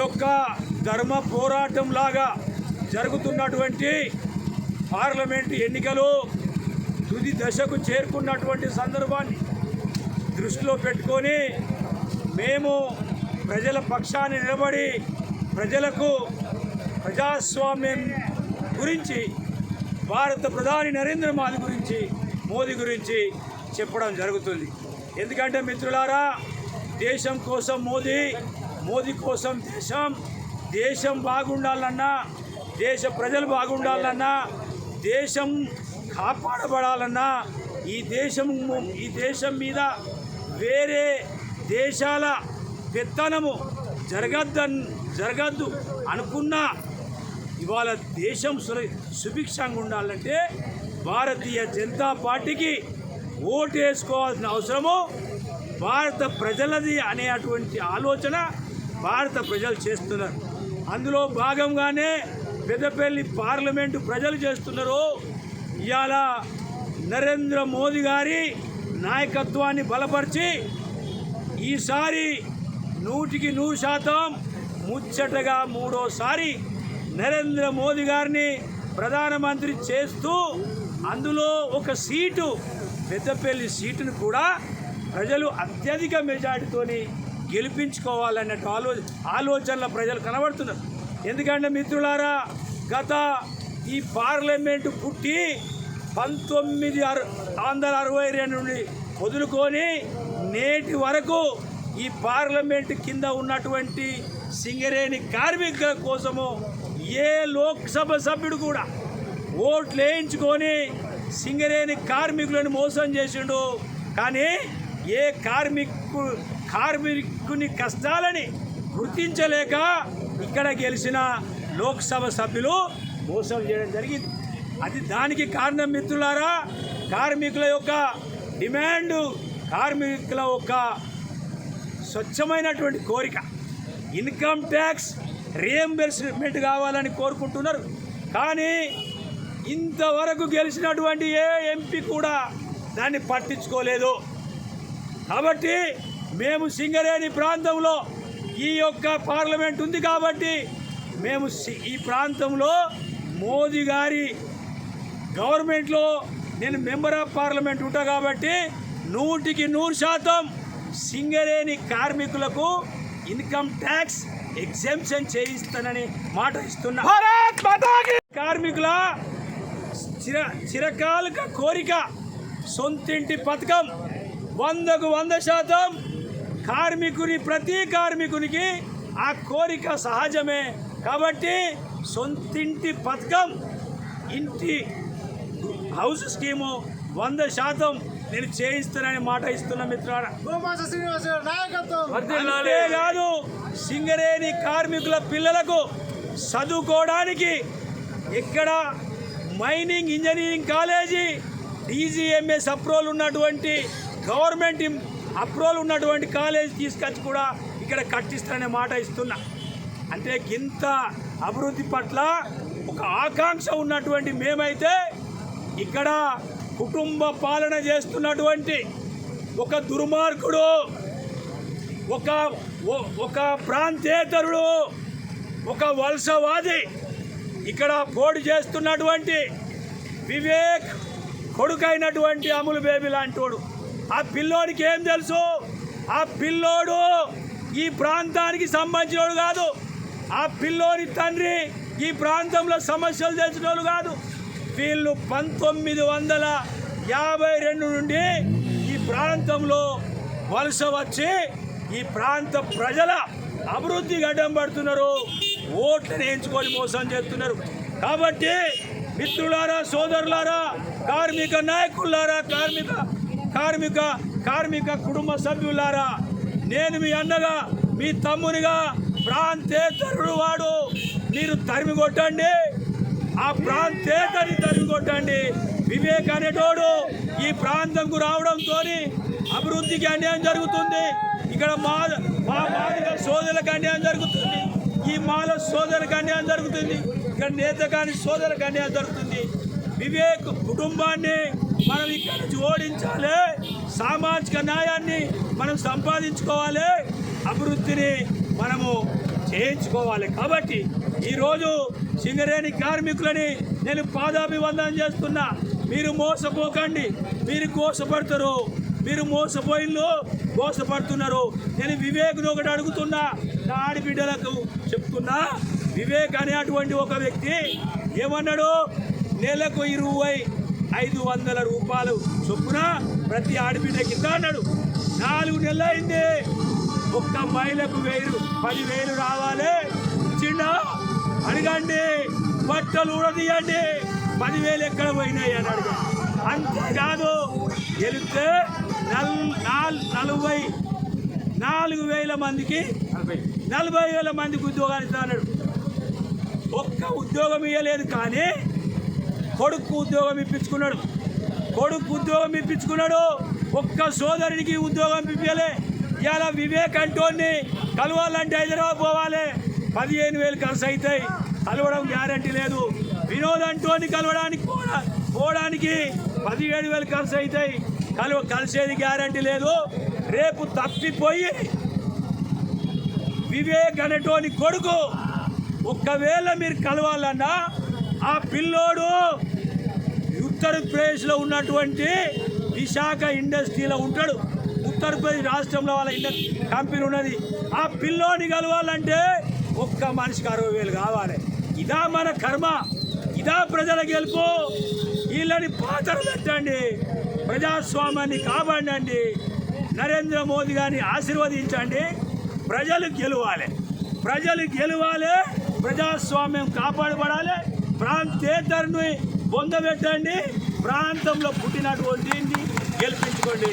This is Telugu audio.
యొక్క ధర్మ పోరాటం లాగా జరుగుతున్నటువంటి పార్లమెంటు ఎన్నికలు తుది దశకు చేరుకున్నటువంటి సందర్భాన్ని దృష్టిలో పెట్టుకొని మేము ప్రజల పక్షాన్ని నిలబడి ప్రజలకు ప్రజాస్వామ్యం గురించి భారత ప్రధాని నరేంద్ర మోదీ గురించి మోదీ గురించి చెప్పడం జరుగుతుంది. ఎందుకంటే మిత్రులారా దేశం కోసం మోదీ మోదీ కోసం దేశం దేశం బాగుండాలన్నా దేశ ప్రజలు బాగుండాలన్నా దేశం కాపాడబడాలన్నా ఈ దేశం ఈ దేశం మీద వేరే దేశాల పెత్తనము జరగద్దన్ జరగద్దు అనుకున్నా ఇవాళ దేశం సుర సుభిక్షంగా ఉండాలంటే భారతీయ జనతా పార్టీకి ఓటు వేసుకోవాల్సిన అవసరము భారత ప్రజలది అనే అటువంటి ఆలోచన భారత ప్రజలు చేస్తున్నారు. అందులో భాగంగానే పెద్దపల్లి పార్లమెంటు ప్రజలు చేస్తున్నారు. ఇవాళ నరేంద్ర మోదీ గారి నాయకత్వాన్ని బలపరిచి ఈసారి నూటికి నూరు శాతం ముచ్చటగా మూడోసారి నరేంద్ర మోదీ గారిని ప్రధానమంత్రి చేస్తూ అందులో ఒక సీటు పెద్దపల్లి సీటును కూడా ప్రజలు అత్యధిక మెజార్టీతోని గెలిపించుకోవాలనే ఆలో ఆలోచనల ప్రజలు కనబడుతున్నారు. ఎందుకంటే మిత్రులారా గత ఈ పార్లమెంటు పుట్టి పంతొమ్మిది అరు వందల అరవై రెండు నుండి వదులుకొని నేటి వరకు ఈ పార్లమెంట్ కింద ఉన్నటువంటి సింగరేణి కార్మికుల కోసము ఏ లోక్సభ సభ్యుడు కూడా ఓట్లు వేయించుకొని సింగరేణి కార్మికులను మోసం చేసిండు. కానీ ఏ కార్మికు కార్మికుని కష్టాలని గుర్తించలేక ఇక్కడ గెలిచిన లోక్సభ సభ్యులు మోసం చేయడం జరిగింది. అది దానికి కారణం మిత్రులారా కార్మికుల యొక్క డిమాండ్ కార్మికుల యొక్క స్వచ్ఛమైనటువంటి కోరిక. ఇన్కమ్ ట్యాక్స్ రియంబర్స్మెంట్ కావాలని కోరుకుంటున్నారు. కానీ ఇంతవరకు గెలిచినటువంటి ఏ ఎంపీ కూడా దాన్ని పట్టించుకోలేదు. కాబట్టి మేము సింగరేణి ప్రాంతంలో ఈ యొక్క పార్లమెంట్ ఉంది కాబట్టి మేము ఈ ప్రాంతంలో మోదీ గారి గవర్నమెంట్లో నేను మెంబర్ ఆఫ్ పార్లమెంట్ ఉంటా కాబట్టి నూటికి నూరు శాతం సింగరేణి కార్మికులకు ఇన్కమ్ ట్యాక్స్ ఎగ్జామ్షన్ చేయిస్తానని మాట ఇస్తున్నా. కార్మికుల చిర చిరకాలిక కోరిక సొంతింటి పథకం వందకు వంద శాతం కార్మికుని ప్రతి కార్మికునికి ఆ కోరిక సహజమే. కాబట్టి సొంతింటి పథకం ఇంటి హౌస్ స్కీము వంద శాతం నేను చేయిస్తానని మాట ఇస్తున్నా అంతేకాదు సింగరేణి కార్మికుల పిల్లలకు చదువుకోవడానికి ఇక్కడ mining engineering college DGMS approval ఉన్నటువంటి గవర్నమెంట్ అప్రూవల్ ఉన్నటువంటి కాలేజ్ తీసుకొచ్చి కూడా ఇక్కడ కట్టిస్తాననే మాట ఇస్తున్నా. అంటే ఇంత అభివృద్ధి పట్ల ఒక ఆకాంక్ష ఉన్నటువంటి మేమైతే ఇక్కడ కుటుంబ పాలన చేస్తున్నటువంటి ఒక దుర్మార్గుడు ఒక ఒక ప్రాంతేతరుడు ఒక వలసవాది ఇక్కడ పోటీ చేస్తున్నటువంటి వివేక్ కొడుకైనటువంటి అమలు బేబీ లాంటోడు ఆ పిల్లోడికి ఏం తెలుసు? ఆ పిల్లోడు ఈ ప్రాంతానికి సంబంధించినోడు కాదు. ఆ పిల్లోని తండ్రి ఈ ప్రాంతంలో సమస్యలు తెలిసినోడు కాదు. వీళ్ళు పంతొమ్మిది వందల యాభై రెండు నుండి ఈ ప్రాంతంలో వలస వచ్చి ఈ ప్రాంత ప్రజల అభివృద్ధి గడ్డం పడుతున్నారు. ఓట్లను ఎంచుకొని మోసం చేస్తున్నారు. కాబట్టి మిత్రులారా సోదరులారా కార్మిక నాయకులారా కార్మిక కార్మిక కార్మిక కుటుంబ సభ్యులారా నేను మీ అన్నగా మీ తమ్మునిగా ప్రాంతేతరుడు వాడు. మీరు తరిమి కొట్టండి. ఆ ప్రాంతేతరిని తరిమి కొట్టండి. వివేక్ అనేటోడు ఈ ప్రాంతంకు రావడంతో అభివృద్ధికి అన్యాయం జరుగుతుంది. ఇక్కడ మా మా మాదిగ సోదరులకు అన్యాయం జరుగుతుంది. ఈ మాల సోదరులకు అన్యాయం జరుగుతుంది. ఇక్కడ నేత కాని సోదరులకు అన్యాయం జరుగుతుంది. వివేక్ కుటుంబాన్ని మనం ఇక్కడ నుంచి ఓడించాలి. సామాజిక న్యాయాన్ని మనం సంపాదించుకోవాలి. అభివృద్ధిని మనము చేయించుకోవాలి. కాబట్టి ఈరోజు సింగరేణి కార్మికులని నేను పాదాభివందనం చేస్తున్నా. మీరు మోసపోకండి. మీరు మోసపడతారు మీరు మోసపోయిల్లో మోసపడుతున్నారు. నేను వివేక్ను ఒకటి అడుగుతున్నా. నా ఆడబిడ్డలకు చెప్తున్నా. వివేక్ అనే అటువంటి ఒక వ్యక్తి ఏమన్నాడు? నెలకు ఇరవై ఐదు వందల రూపాయలు చొప్పున ప్రతి ఆడబిడ్డ కింద అన్నాడు. నాలుగు నెలలు అయింది ఒక్క మహిళకు వేలు పదివేలు రావాలి. చిన్న అడగండి. బట్టలు ఉడదీయండి పదివేలు ఎక్కడ పోయినాయి అని అడిగా. అంతేకాదు నాల్- నలభై నాలుగు వేల మందికి నలభై. వేల మందికి ఉద్యోగాలు ఇస్తా అన్నాడు. ఒక్క ఉద్యోగం ఇవ్వలేదు కానీ కొడుకు ఉద్యోగం ఇప్పించుకున్నాడు. కొడుకు ఉద్యోగం ఇప్పించుకున్నాడు. ఒక్క సోదరుడికి ఉద్యోగం ఇప్పించలే ఇలా వివేక్ అంటోని కలవాలంటే హైదరాబాద్ పోవాలి. పదిహేను వేలు ఖర్చు అవుతాయి కలవడం గ్యారంటీ లేదు. వినోద్ అంటోని కలవడానికి కూడా పోవడానికి పదిహేడు వేలు ఖర్చు అవుతాయి కలవ కలిసేది గ్యారంటీ లేదు. రేపు తప్పిపోయి వివేక్ అనేటోని కొడుకు ఒక్కవేళ మీరు కలవాలన్నా ఆ పిల్లోడు ఉత్తరప్రదేశ్లో ఉన్నటువంటి విశాఖ ఇండస్ట్రీలో ఉంటాడు. ఉత్తరప్రదేశ్ రాష్ట్రంలో వాళ్ళ ఇండ కంపెనీ ఉన్నది. ఆ పిల్లోని కలవాలంటే ఒక్క మనిషికి అరవై వేలు కావాలి. ఇదా మన కర్మ. ఇదా ప్రజల గెలుపు. వీళ్ళని పాత్ర పెట్టండి. ప్రజాస్వామ్యాన్ని కాపాడండి. నరేంద్ర మోదీ గారిని ఆశీర్వదించండి. ప్రజలు గెలవాలి. ప్రజలు గెలవాలి. ప్రజాస్వామ్యం కాపాడబడాలి. ప్రాంతేతరుని పొందబెట్టండి ప్రాంతంలో పుట్టినటువంటి గెలిపించుకోండి.